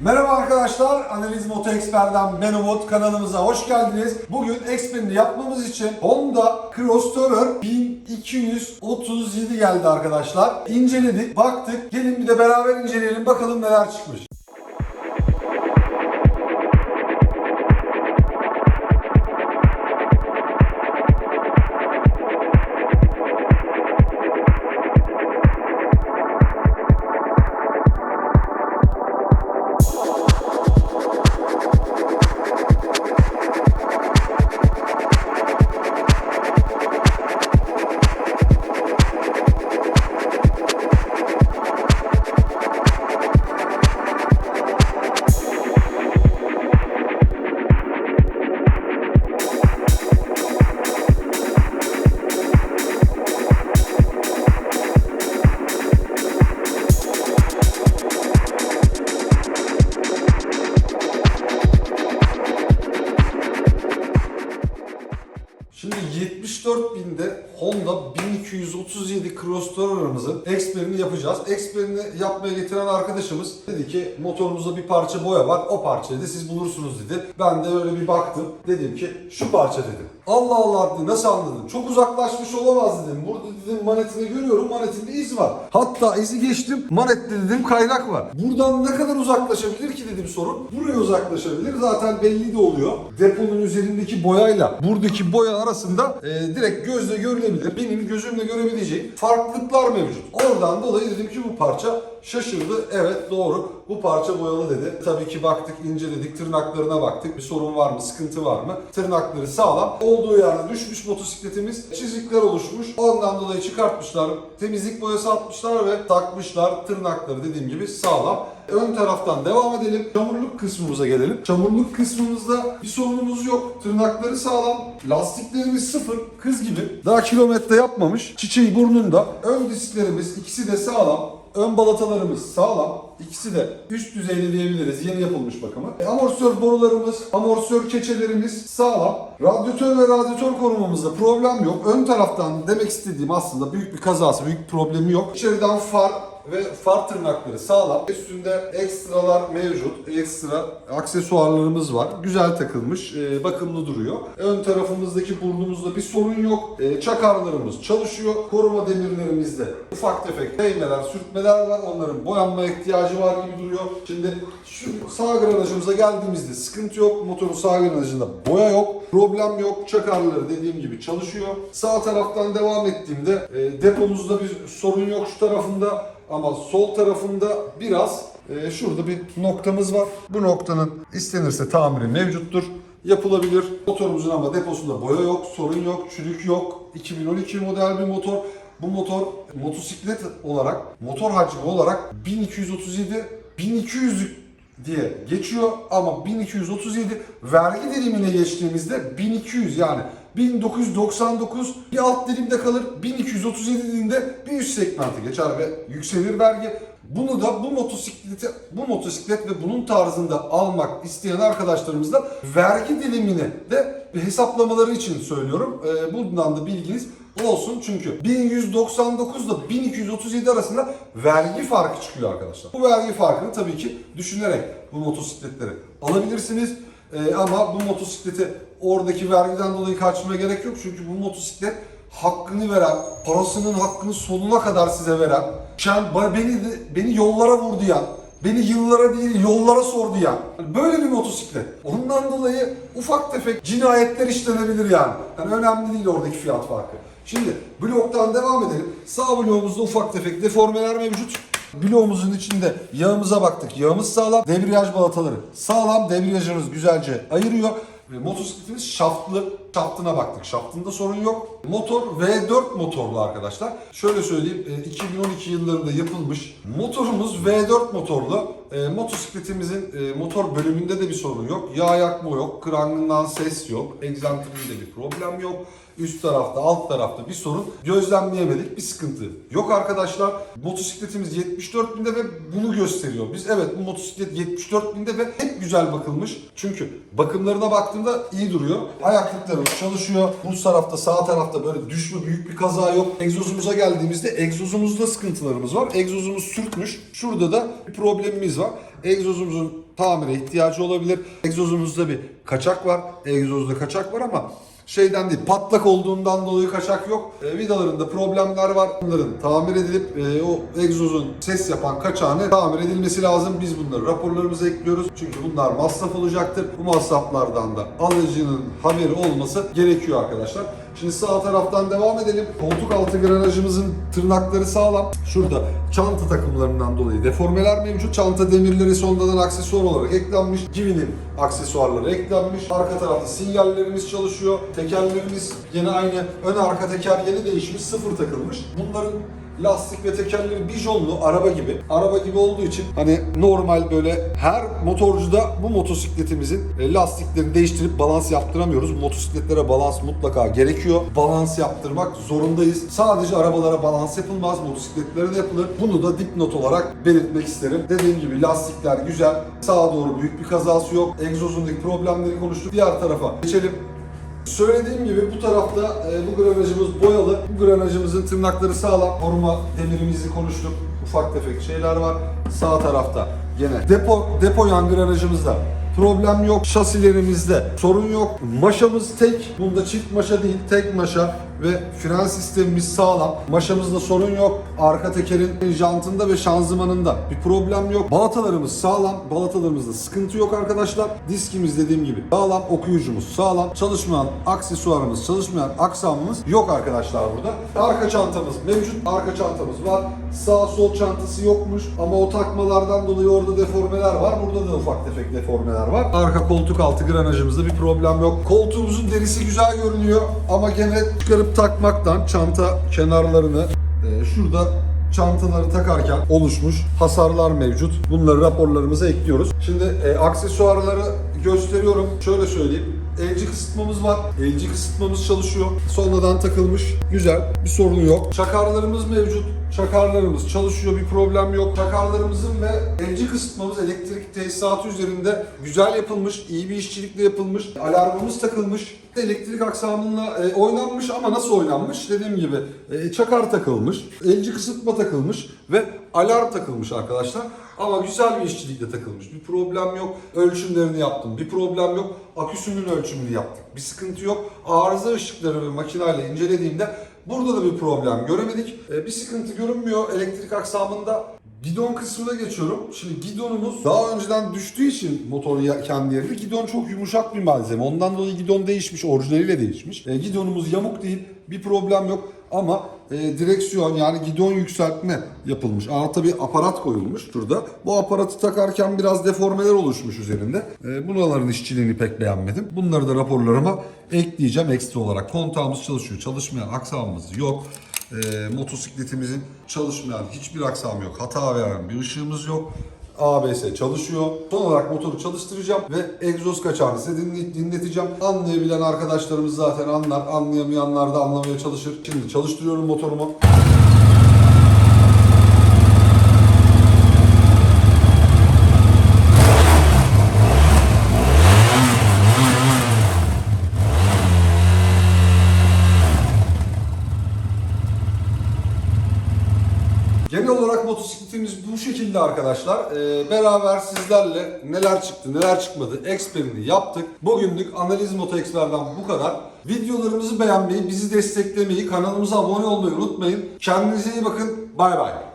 Merhaba arkadaşlar, Analiz Moto Expert'den ben Umut. Kanalımıza hoş geldiniz. Bugün Expert'ini yapmamız için Honda Cross Tourer 1237 geldi arkadaşlar. İnceledik, baktık. Gelin bir de beraber inceleyelim bakalım neler çıkmış. 74 binde Honda 1237 Cross Tourer'ımızın eksperini yapacağız. Eksperini yapmaya getiren arkadaşımız dedi ki motorumuzda bir parça boya var. O parçayı da siz bulursunuz dedi. Ben de öyle bir baktım. Dedim ki şu parça dedim. Allah Allah dedi nasıl anladın? Çok uzaklaşmış olamaz dedim. Burada dedim manetini görüyorum. Manetinde iz var. Hatta izi geçtim. Manette dedim kaynak var. Buradan ne kadar uzaklaşabilir ki dedim sorun. Buraya uzaklaşabilir. Zaten belli de oluyor. Deponun üzerindeki boyayla buradaki boya arasında e, direkt gözle görülebilir. Benim gözümle görebileceğim farklılıklar mevcut. Oradan dolayı dedim ki bu parça şaşırdı. Evet doğru bu parça boyalı dedi. Tabii ki baktık inceledik tırnaklarına baktık. Bir sorun var mı sıkıntı var mı? Tırnakları sağlam. Olduğu yerde düşmüş motosikletimiz. Çizikler oluşmuş. Ondan dolayı çıkartmışlar. Temizlik boyası atmışlar ve takmışlar. Tırnakları dediğim gibi sağlam. Ön taraftan devam edelim. Çamurluk kısmımıza gelelim. Çamurluk kısmımızda bir sorunumuz yok. Tırnakları sağlam. Lastiklerimiz sıfır. Kız gibi. Daha kilometre yapmamış. Çiçeği burnunda. Ön disklerimiz ikisi de sağlam. Ön balatalarımız sağlam. İkisi de üst düzeyde diyebiliriz. Yeni yapılmış bakımı. E, amortisör borularımız, amortisör keçelerimiz sağlam. Radyatör ve radyatör korumamızda problem yok. Ön taraftan demek istediğim aslında büyük bir kazası, büyük problemi yok. İçeriden far ve far tırnakları sağlam. Üstünde ekstralar mevcut. Ekstra aksesuarlarımız var. Güzel takılmış, e, bakımlı duruyor. Ön tarafımızdaki burnumuzda bir sorun yok. E, çakarlarımız çalışıyor. Koruma demirlerimizde ufak tefek değmeler, sürtmeler var. Onların boyanmaya ihtiyacı var gibi duruyor. Şimdi şu sağ granajımıza geldiğimizde sıkıntı yok. Motorun sağ granajında boya yok. Problem yok. Çakarları dediğim gibi çalışıyor. Sağ taraftan devam ettiğimde e, depomuzda bir sorun yok şu tarafında. Ama sol tarafında biraz e, şurada bir noktamız var. Bu noktanın istenirse tamiri mevcuttur. Yapılabilir. Motorumuzun ama deposunda boya yok, sorun yok, çürük yok. 2012 model bir motor. Bu motor motosiklet olarak, motor hacmi olarak 1237 1200'lük diye geçiyor ama 1237 vergi dilimine geçtiğimizde 1200 yani 1999 bir alt dilimde kalır 1237 dilimde bir üst segmente geçer ve yükselir vergi. Bunu da bu motosikleti, bu motosiklet ve bunun tarzında almak isteyen arkadaşlarımız da vergi dilimini de hesaplamaları için söylüyorum. Ee, bundan da bilginiz olsun çünkü 1199 ile 1237 arasında vergi farkı çıkıyor arkadaşlar. Bu vergi farkını tabii ki düşünerek bu motosikletleri alabilirsiniz. Ee, ama bu motosikleti oradaki vergiden dolayı kaçmaya gerek yok. Çünkü bu motosiklet hakkını veren, parasının hakkını sonuna kadar size veren, şen, beni, beni yollara vurdu ya, beni yıllara değil yollara sordu ya. Böyle bir motosiklet. Ondan dolayı ufak tefek cinayetler işlenebilir yani. Yani önemli değil oradaki fiyat farkı. Şimdi bloktan devam edelim. Sağ bloğumuzda ufak tefek deformeler mevcut. Bloğumuzun içinde yağımıza baktık. Yağımız sağlam. Debriyaj balataları sağlam. Debriyajımız güzelce ayırıyor. Ve motosikletimiz şaftlı. Şaftına baktık. Şaftında sorun yok. Motor V4 motorlu arkadaşlar. Şöyle söyleyeyim. e, 2012 yıllarında yapılmış. Motorumuz V4 motorlu. E, motosikletimizin e, motor bölümünde de bir sorun yok. Yağ yakma yok. Krangından ses yok. Egzantriminde bir problem yok. Üst tarafta, alt tarafta bir sorun gözlemleyemedik. Bir sıkıntı yok arkadaşlar. Motosikletimiz 74 binde ve bunu gösteriyor. Biz evet bu motosiklet 74 binde ve hep güzel bakılmış. Çünkü bakımlarına baktığımda iyi duruyor. Ayaklıklarımız çalışıyor. Bu tarafta, sağ tarafta böyle düşme büyük bir kaza yok. Egzozumuza geldiğimizde egzozumuzda sıkıntılarımız var. Egzozumuz sürtmüş. Şurada da bir problemimiz var. Egzozumuzun tamire ihtiyacı olabilir. Egzozumuzda bir kaçak var. Egzozda kaçak var ama şeyden değil patlak olduğundan dolayı kaçak yok. E, vidalarında problemler var. Bunların tamir edilip e, o egzozun ses yapan kaçağını tamir edilmesi lazım. Biz bunları raporlarımıza ekliyoruz. Çünkü bunlar masraf olacaktır. Bu masraflardan da alıcının haberi olması gerekiyor arkadaşlar. Şimdi sağ taraftan devam edelim. Koltuk altı granajımızın tırnakları sağlam. Şurada çanta takımlarından dolayı deformeler mevcut. Çanta demirleri sonradan aksesuar olarak eklenmiş. Givi'nin aksesuarları eklenmiş. Arka tarafta sinyallerimiz çalışıyor. Tekerlerimiz yine aynı. Ön arka teker yeni değişmiş. Sıfır takılmış. Bunların lastik ve tekerleri bijonlu araba gibi. Araba gibi olduğu için hani normal böyle her motorcuda bu motosikletimizin e, lastiklerini değiştirip balans yaptıramıyoruz. Motosikletlere balans mutlaka gerekiyor. Balans yaptırmak zorundayız. Sadece arabalara balans yapılmaz, motosikletlere de yapılır. Bunu da dipnot olarak belirtmek isterim. Dediğim gibi lastikler güzel. Sağa doğru büyük bir kazası yok. Egzozundaki problemleri konuştuk. Diğer tarafa geçelim. Söylediğim gibi bu tarafta e, bu granajımız boyalı. Bu granajımızın tırnakları sağlam. Koruma demirimizi konuştuk. Ufak tefek şeyler var. Sağ tarafta gene depo depo yan granajımızda problem yok. Şasilerimizde sorun yok. Maşamız tek. Bunda çift maşa değil, tek maşa ve fren sistemimiz sağlam. Maşamızda sorun yok. Arka tekerin jantında ve şanzımanında bir problem yok. Balatalarımız sağlam. Balatalarımızda sıkıntı yok arkadaşlar. Diskimiz dediğim gibi sağlam. Okuyucumuz sağlam. Çalışmayan aksesuarımız, çalışmayan aksamımız yok arkadaşlar burada. Arka çantamız mevcut. Arka çantamız var. Sağ sol çantası yokmuş ama o takmalardan dolayı orada deformeler var. Burada da ufak tefek deformeler var. Arka koltuk altı granajımızda bir problem yok. Koltuğumuzun derisi güzel görünüyor ama gene çıkarıp takmaktan çanta kenarlarını e, şurada çantaları takarken oluşmuş hasarlar mevcut. Bunları raporlarımıza ekliyoruz. Şimdi e, aksesuarları gösteriyorum. Şöyle söyleyeyim. Elci kısıtmamız var. Elci kısıtmamız çalışıyor. Sonradan takılmış. Güzel. Bir sorunu yok. Çakarlarımız mevcut. Çakarlarımız çalışıyor. Bir problem yok. Çakarlarımızın ve elci kısıtmamız elektrik tesisatı üzerinde güzel yapılmış. iyi bir işçilikle yapılmış. Alarmımız takılmış. Elektrik aksamıyla e, oynanmış ama nasıl oynanmış? Dediğim gibi e, çakar takılmış. Elci kısıtma takılmış ve alarm takılmış arkadaşlar. Ama güzel bir işçilikle takılmış. Bir problem yok. Ölçümlerini yaptım. Bir problem yok. Aküsünün ölçümünü yaptık. Bir sıkıntı yok. Arıza ışıkları ve makineyle incelediğimde burada da bir problem göremedik. Ee, bir sıkıntı görünmüyor elektrik aksamında. Gidon kısmına geçiyorum. Şimdi gidonumuz daha önceden düştüğü için motor kendi yerine gidon çok yumuşak bir malzeme. Ondan dolayı gidon değişmiş, orijinaliyle değişmiş. E, gidonumuz yamuk değil, bir problem yok. Ama e, direksiyon yani gidon yükseltme yapılmış. Altta bir aparat koyulmuş şurada. Bu aparatı takarken biraz deformeler oluşmuş üzerinde. E, bunların işçiliğini pek beğenmedim. Bunları da raporlarıma ekleyeceğim ekstra olarak. Kontağımız çalışıyor, çalışmayan aksamımız yok. E, motosikletimizin çalışmayan hiçbir aksamı yok. Hata veren bir ışığımız yok. ABS çalışıyor. Son olarak motoru çalıştıracağım ve egzoz kaçağını size dinle- dinleteceğim. Anlayabilen arkadaşlarımız zaten anlar. Anlayamayanlar da anlamaya çalışır. Şimdi çalıştırıyorum motorumu. Genel olarak motosikletimiz bu şekilde arkadaşlar. Ee, beraber sizlerle neler çıktı, neler çıkmadı eksperini yaptık. Bugünlük Analiz Moto bu kadar. Videolarımızı beğenmeyi, bizi desteklemeyi, kanalımıza abone olmayı unutmayın. Kendinize iyi bakın. Bay bay.